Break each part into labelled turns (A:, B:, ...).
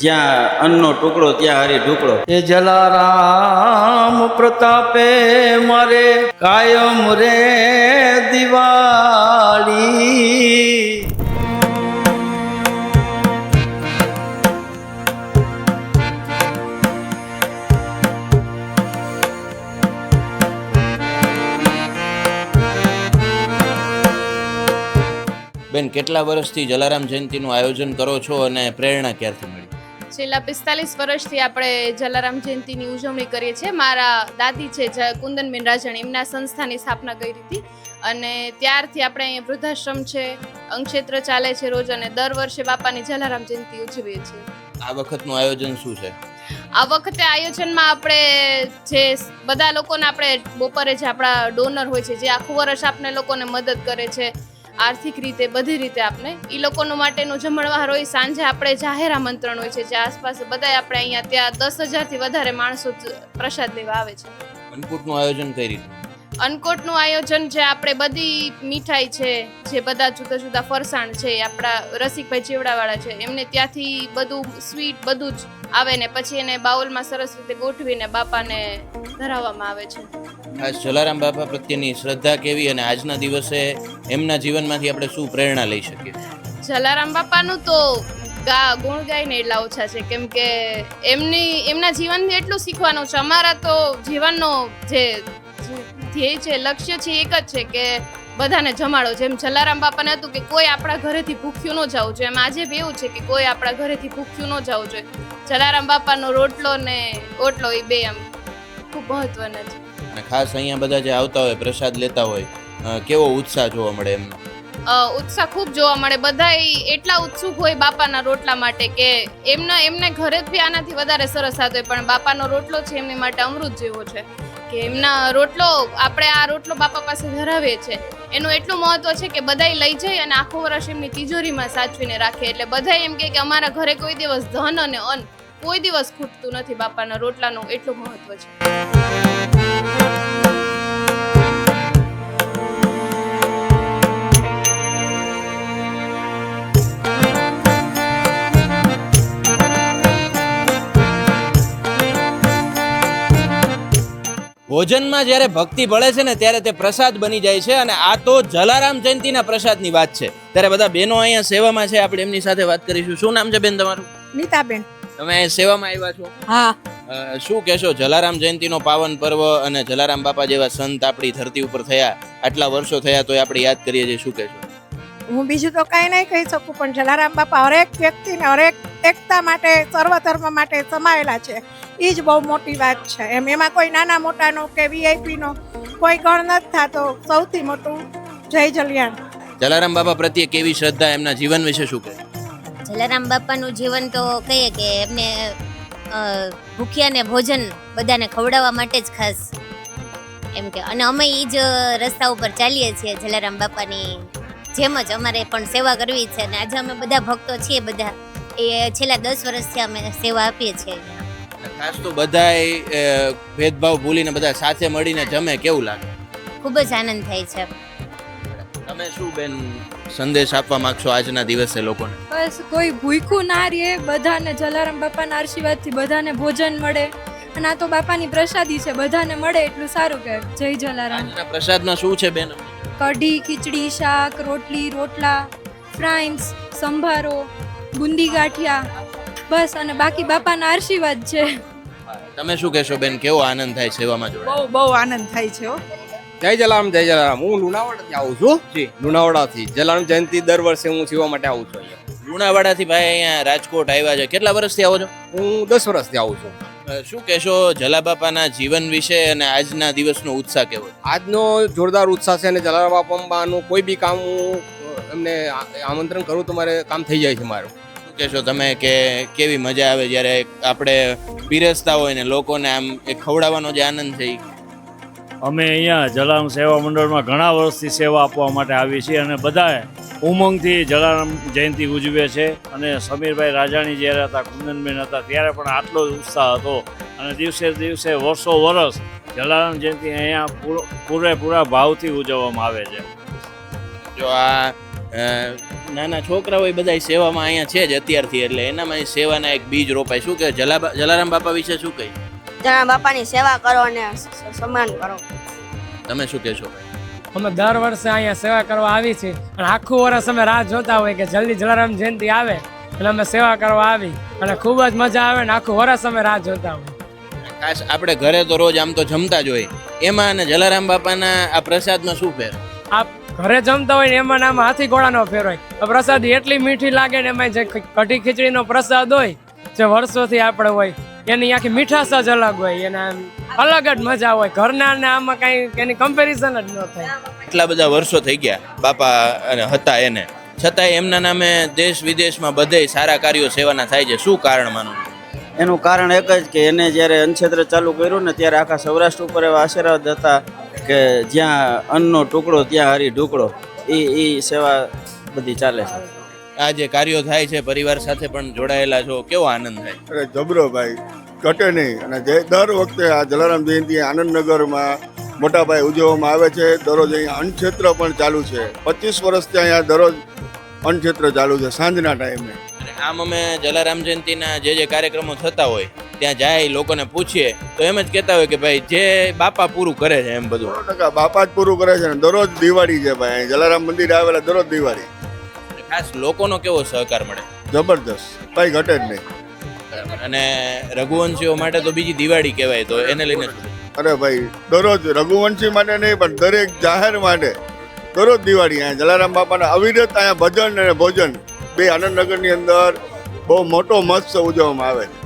A: જ્યાં અન્નનો ટુકડો ત્યાં હરી ઢુકડો.
B: એ જલારામ પ્રતાપે મારે કાયમ રે દિવાળી.
C: બેન કેટલા વર્ષથી જલારામ જયંતિનું આયોજન કરો છો અને પ્રેરણા ક્યારથી મળી?
D: છેલ્લા પિસ્તાલીસ વર્ષથી આપણે જલારામ જયંતિની ઉજવણી કરીએ છીએ. મારા દાદી છે કુંદનબેન રાજણ એમના સંસ્થાની સ્થાપના કરી હતી. અને ત્યારથી આપણે અહીંયા વૃદ્ધાશ્રમ છે અંગક્ષેત્ર ચાલે છે રોજ અને દર વર્ષે બાપાની જલારામ જયંતિ ઉજવીએ છીએ.
C: આ વખતનું આયોજન શું છે?
D: આ વખતે આયોજનમાં આપણે જે બધા લોકોને આપણે બપોરે જે આપણા ડોનર હોય છે જે આખું વર્ષ આપણે લોકોને મદદ કરે છે આર્થિક રીતે બધી રીતે આપણે એ લોકોનો માટેનું જમણવાર હોય સાંજે આપણે જાહેર આમંત્રણ હોય છે જે આસપાસ બધા આપણે અહીંયા ત્યાં દસ હજારથી વધારે માણસો પ્રસાદ લેવા આવે છે.
C: અન્નકૂટનું આયોજન કઈ રીતે?
D: અન્નકૂટનું આયોજન જે આપણે બધી મીઠાઈ છે જે બધા જુદા જુદા ફરસાણ છે આપણા રસિકભાઈ ચેવડાવાળા છે એમને ત્યાંથી બધું સ્વીટ બધું જ આવે ને પછી એને બાઉલમાં સરસ રીતે ગોઠવીને બાપાને ધરાવવામાં આવે છે.
C: ખાસ જલારામ બાપા પ્રત્યેની શ્રદ્ધા કેવી અને આજના દિવસે એમના જીવનમાંથી આપણે શું પ્રેરણા લઈ શકીએ?
D: જલારામ બાપાનું તો ગા ગુણ ગાઈને એટલા ઓછા છે. કેમ કે એમની, એમના જીવનથી એટલું શીખવાનું છે. અમારા તો જીવનનો જે ધ્યેય છે, લક્ષ્ય છે, એક જ છે કે બધાને જમાડો. જેમ જલારામ બાપાને હતું કે કોઈ આપણા ઘરેથી ભૂખ્યું ન જવું જોઈએ. એમ આજે બી એવું છે કે કોઈ આપણા ઘરેથી ભૂખ્યું ન જવું જોઈએ. જલારામ બાપાનો રોટલો ને ઓટલો એ બે આમ ખૂબ મહત્વના છે.
C: અને ખાસ અહીંયા બધા જે આવતા હોય, પ્રસાદ લેતા હોય કેવો ઉત્સાહ જોવા મળે એમનો
D: ઉત્સાહ ખૂબ જોવા મળે. બધા એટલા ઉત્સુક હોય બાપાના રોટલા માટે કે એમના, એમને ઘરે બી આનાથી વધારે સરસ થતો હોય, પણ બાપાનો રોટલો છે એમની માટે અમૃત જેવો છે. કે એમના રોટલો, આપણે આ રોટલો બાપા પાસે ધરાવીએ છે એનું એટલું મહત્વ છે કે બધાય લઈ જાય અને આખો વર્ષ એમની તિજોરીમાં સાચવીને રાખે. એટલે બધા એમ કે અમારા ઘરે કોઈ દિવસ ધન અને અન્ન કોઈ દિવસ ખૂટતું નથી બાપાના રોટલાનું એટલું મહત્વ છે.
C: ભોજનમાં જ્યારે ભક્તિ ભળે છે ને ત્યારે તે પ્રસાદ બની જાય છે અને આ તો જલારામ જયંતિના પ્રસાદની વાત છે. ત્યારે બધા બહેનો અહીંયા સેવામાં છે આપણે એમની સાથે વાત કરીશું. શું નામ છે બેન તમારું?
E: નીતાબેન.
C: તમે સેવામાં આવ્યા છો?
E: હા.
C: શું કહેશો જલારામ જયંતિનો પાવન પર્વ અને જલારામ બાપા જેવા સંત આપણી ધરતી ઉપર થયા આટલા વર્ષો થયા તો આપણે યાદ કરીએ છીએ. શું કહેશો?
E: હું બીજું તો કાંઈ નહીં કહી શકું પણ જલારામ બાપા હરેક વ્યક્તિને હરેક એકતા માટે સર્વધર્મ માટે સમાયેલા છે. એ જ બહુ મોટી વાત છે. એમ એમાં કોઈ નાના મોટાનો કે વીઆઈપીનો કોઈ ગણ નથી થતો. સૌથી મોટું જય જલિયાણ.
C: જલારામ બાપા પ્રત્યે કેવી શ્રદ્ધા એમના જીવન વિશે શું કહે?
F: જલારામ બાપાનું જીવન તો કહીએ કે એમને ભૂખ્યાને ભોજન બધાને ખવડાવવા માટે જ ખાસ. એમ કે અને અમે એ જ રસ્તા ઉપર ચાલીએ છીએ જલારામ બાપાની જેમ જ અમારે પણ સેવા કરવી છે અને આજે અમે બધા ભક્તો છીએ બધા. એ છેલ્લા દસ વર્ષથી અમે સેવા આપીએ છીએ.
C: ખાસ તો બધા ભેદભાવ ભૂલીને બધા સાથે મળીને જમે કેવું લાગે?
F: ખૂબ જ આનંદ થાય છે.
C: તમે શું બેન સંદેશ આપવા માંગશો આજના દિવસે લોકોને?
G: બસ કોઈ ભૂખ્યું ના રહે બધાને જલારામ બાપાના આશીર્વાદથી બધાને ભોજન મળે. અને આ તો બાપાની પ્રસાદી છે બધાને મળે એટલું સારું કે જય જલારામ.
C: આજના પ્રસાદમાં શું છે બેન?
G: કઢી ખીચડી શાક રોટલી રોટલા ફ્રાઈન્સ સંભારો બુંદી ગાંઠિયા બસ અને બાકી બાપાના આશીર્વાદ છે.
C: તમે શું કહેશો બેન કેવો આનંદ થાય સેવામાં જોડે
H: બહુ બહુ આનંદ થાય છે હો.
I: જય જલારામ જય જલારામ. હું લુણાવાડાથી આવું છું. જી. લુણાવાડાથી. જલારામ જયંતિ દર વર્ષે હું સેવા માટે આવું છું અહીંયા.
C: લુણાવાડાથી ભાઈ અહીંયા રાજકોટ આવ્યા છે. કેટલા વર્ષથી આવો છો?
I: હું દસ વર્ષથી આવું છું.
C: શું કહેશો જલાબાપાના જીવન વિશે અને આજના દિવસનો ઉત્સાહ કેવો
I: આજનો જોરદાર ઉત્સાહ છે અને જલાબાપાનું બાપાનું કોઈ બી કામ હું એમને આમંત્રણ કરું તો મારે કામ થઈ જાય છે મારું.
C: શું કહેશો તમે કે કેવી મજા આવે જ્યારે આપણે પીરસતા હોય ને લોકોને આમ એ ખવડાવવાનો જે આનંદ છે
J: અમે અહીંયા જલારામ સેવા મંડળમાં ઘણા વર્ષથી સેવા આપવા માટે આવી છીએ અને બધાએ ઉમંગથી જલારામ જયંતિ ઉજવે છે. અને સમીરભાઈ રાજાણી જ્યારે હતા કુંદનબેન હતા ત્યારે પણ આટલો જ ઉત્સાહ હતો. અને દિવસે દિવસે વર્ષો વર્ષ જલારામ જયંતિ અહીંયા પૂરેપૂરા ભાવથી ઉજવવામાં આવે છે.
C: જો આ નાના છોકરાઓ એ બધા સેવામાં અહીંયા છે જ અત્યારથી એટલે એનામાં સેવાના એક બીજ રોપાય. શું કે જલા જલારામ બાપા વિશે શું કહી
H: જલારામ બાપાની સેવા કરો અને સન્માન કરો.
C: તમે શું કહેશો?
K: અમે દર વર્ષે અહીંયા સેવા કરવા આવી છીએ. અને આખું વર્ષ અમે રાહ જોતા હોય કે જલ્દી જલારામ જયંતિ આવે એટલે અમે સેવા કરવા આવી. અને ખૂબ જ મજા આવે ને આખું વર્ષ અમે રાહ જોતા હોય
C: ખાસ આપણે ઘરે તો રોજ આમ તો જમતા જ હોય. એમાં અને જલારામ બાપાના આ પ્રસાદમાં શું ફેર?
K: આપ ઘરે જમતા હોય ને એમાં આમાં હાથી ઘોડાનો ફેર હોય. આ પ્રસાદી એટલી મીઠી લાગે ને એમાં જે કઢી ખીચડીનો પ્રસાદ હોય જે વર્ષોથી આપણે હોય એની આખી મીઠાશ જ અલગ હોય એને આમ અલગ જ મજા હોય. ઘરના ને આમાં કાંઈ એની કમ્પેરિઝન જ ન થાય.
C: એટલા બધા વર્ષો થઈ ગયા બાપા અને હતા એને. છતાંય એમના નામે દેશ વિદેશમાં બધે સારા કાર્યો સેવાના થાય છે. શું કારણ માનું?
A: એનું કારણ એક જ કે એને જ્યારે અન્નક્ષેત્ર ચાલુ કર્યું ને ત્યારે આખા સૌરાષ્ટ્ર ઉપર એવા આશીર્વાદ હતા કે જ્યાં અન્નનો ટુકડો ત્યાં હરી ઢુકડો. એ એ સેવા બધી ચાલે છે.
C: આ જે કાર્યો થાય છે પરિવાર સાથે પણ જોડાયેલા છો કેવો આનંદ થાય?
L: અરે જબરો ભાઈ ઘટે નહીં. અને જે દર વખતે આ જલારામ જયંતિ આનંદનગરમાં મોટા ભાઈ ઉજવવામાં આવે છે દરરોજ અહીંયા અન્નક્ષેત્ર પણ ચાલુ છે. પચીસ વર્ષથી અહીંયા દરરોજ અન્નક્ષેત્ર ચાલુ છે સાંજના ટાઈમે.
C: આમ અમે જલારામ જયંતિના જે જે કાર્યક્રમો થતા હોય ત્યાં જાય લોકોને પૂછીએ તો એમ જ કહેતા હોય કે ભાઈ જે બાપા પૂરું કરે છે એમ બધું.
L: બાપા જ પૂરું કરે છે દરરોજ દિવાળી છે ભાઈ જલારામ મંદિર આવેલા દરરોજ દિવાળી.
C: ખાસ લોકોનો કેવો સહકાર મળે?
L: જબરદસ્ત કઈ ઘટે જ નહીં.
C: બરાબર. અને રઘુવંશીઓ માટે તો બીજી દિવાળી કહેવાય તો એને લઈને શું?
L: અરે ભાઈ દરરોજ રઘુવંશી માટે નહીં પણ દરેક જાહેર માટે દરરોજ દિવાળી અહીંયા. જલારામ બાપાના અવિરત અહીંયા ભજન અને ભોજન બે આનંદનગરની અંદર બહુ મોટો મહોત્સવ ઉજવવામાં આવે છે.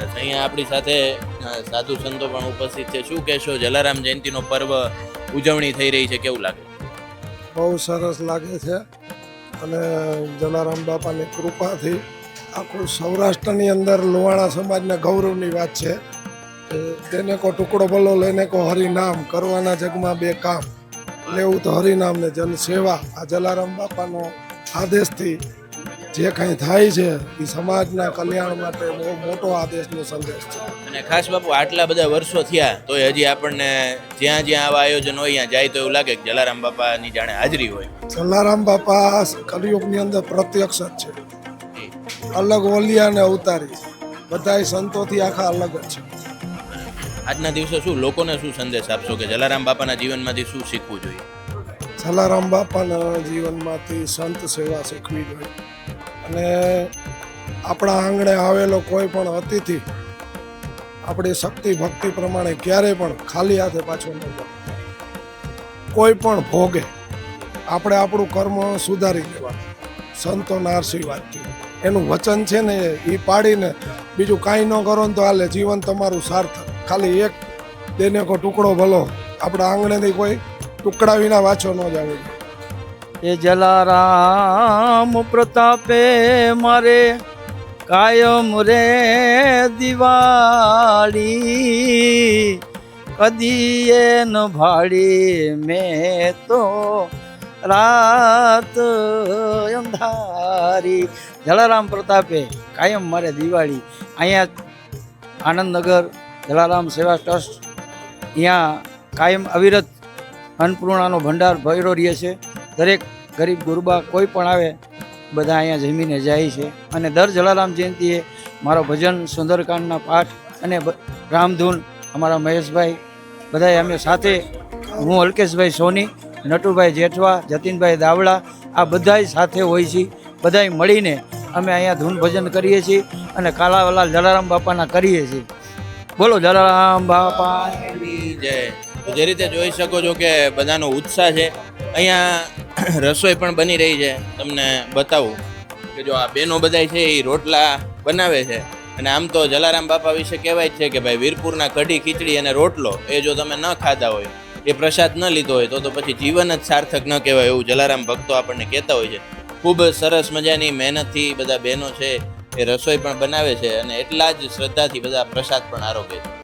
C: સરસ. અહીંયા આપણી સાથે અ, સાધુ સંતો પણ ઉપસ્થિત છે. શું કહેશો? જલારામ જયંતિનો પર્વ ઉજવણી થઈ રહી છે. કેવું લાગે?
M: બહુ સરસ લાગે છે. અને જલારામ બાપાની કૃપાથી આખું સૌરાષ્ટ્રની અંદર લોહાણા સમાજના ગૌરવની વાત છે તેને કો ટુકડો ભલો લઈને કો હરિનામ, કરવાના જગમાં બે કામ. લેવું તો હરિનામ ને જન સેવા આ જલારામ બાપાનો આદેશથી જે કંઈ થાય છે એ સમાજના કલ્યાણ માટે બહુ મોટો આદેશનો સંદેશ છે.
C: અને ખાસ બાપુ આટલા બધા વર્ષો થયા તોય હજી આપણને જ્યાં જ્યાં આવા આયોજન હોય ત્યાં જાય તો એવું લાગે કે જલારામ બાપાની જાણે હાજરી હોય.
M: જલારામ બાપા કલિયુગની અંદર પ્રત્યક્ષ જ છે. અલગ ઓલિયા અને અવતારી બધા સંતોથી આખા અલગ જ છે.
C: આજના દિવસે શું લોકોને શું સંદેશ આપશો કે જલારામ બાપાના જીવનમાંથી શું શીખવું જોઈએ?
M: જલારામ બાપાના જીવનમાંથી સંત સેવા શીખવી જોઈએ. અને આપણા આંગણે આવેલો કોઈ પણ અતિથિ આપણી શક્તિ, ભક્તિ પ્રમાણે ક્યારેય પણ ખાલી હાથે પાછો ન કોઈ પણ ભોગે આપણે આપણું કર્મ સુધારી લેવાનું સંતોના આશીર્વાદથી એનું વચન છે ને એ પાડીને બીજું કાંઈ ન કરો ને તો હાલે, જીવન તમારું સાર્થક. ખાલી એક દેને કો ટુકડો ભલો. આપણા આંગણેથી કોઈ ટુકડા વિના વાંચો ન જાવ
B: એ જલારામ પ્રતાપે મારે કાયમ રે દિવાળી. કદી એ ન ભાડી મેં તો રાત અંધારી. જલારામ પ્રતાપે કાયમ મારે દિવાળી. અહીંયા આનંદનગર જલારામ સેવા ટ્રસ્ટ, અહીંયા કાયમ અવિરત અન્નપૂર્ણાનો ભંડાર ભયરો રહે છે. દરેક ગરીબ ગુરબા કોઈ પણ આવે, બધા અહીંયા જમીને જાય છે. અને દર જલારામ જયંતિએ મારો ભજન સુંદરકાંડના પાઠ અને રામધૂન, અમારા મહેશભાઈ, બધાએ અમે સાથે, હું અલ્કેશભાઈ સોની, નટુભાઈ જેઠવા, જતીનભાઈ દાવડા, આ બધાય સાથે હોય છે બધાય મળીને અમે અહીંયા ધૂન ભજન કરીએ છીએ અને કાલાવાલા જલારામ બાપાના કરીએ છીએ. બોલો જલારામ બાપા
C: જય. જે રીતે જોઈ શકો છો કે બધાનો ઉત્સાહ છે. અહીંયા રસોઈ પણ બની રહી છે. તમને બતાવું કે જો આ બેનો બધાય છે એ રોટલા બનાવે છે. અને આમ તો જલારામ બાપા વિશે કહેવાય છે કે ભાઈ વીરપુરના કઢી, ખીચડી અને રોટલો એ જો તમે ન ખાધા હોય, એ પ્રસાદ ન લીધો હોય તો તો પછી જીવન જ સાર્થક ન કહેવાય એવું જલારામ ભક્તો આપણને કહેતા હોય છે. ખૂબ સરસ મજાની મહેનતથી બધા બહેનો છે એ રસોઈ પણ બનાવે છે અને એટલા જ શ્રદ્ધાથી બધા પ્રસાદ પણ આરોગે
N: છે.